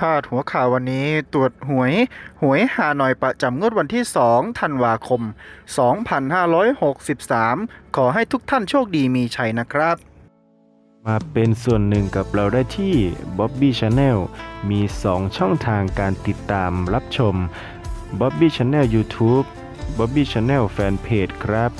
พาดหัวข่าววันนี้ตรวจหวย หวยหาหน่อยประจำงวดวันที่ 2 ธันวาคม 2563 ขอให้ทุกท่านโชคดีมีชัยนะครับ มาเป็นส่วนหนึ่งกับเราได้ที่ Bobby Channel มี 2 ช่องทางการติดตามรับชม Bobby Channel YouTube Bobby Channel Fanpage ครับ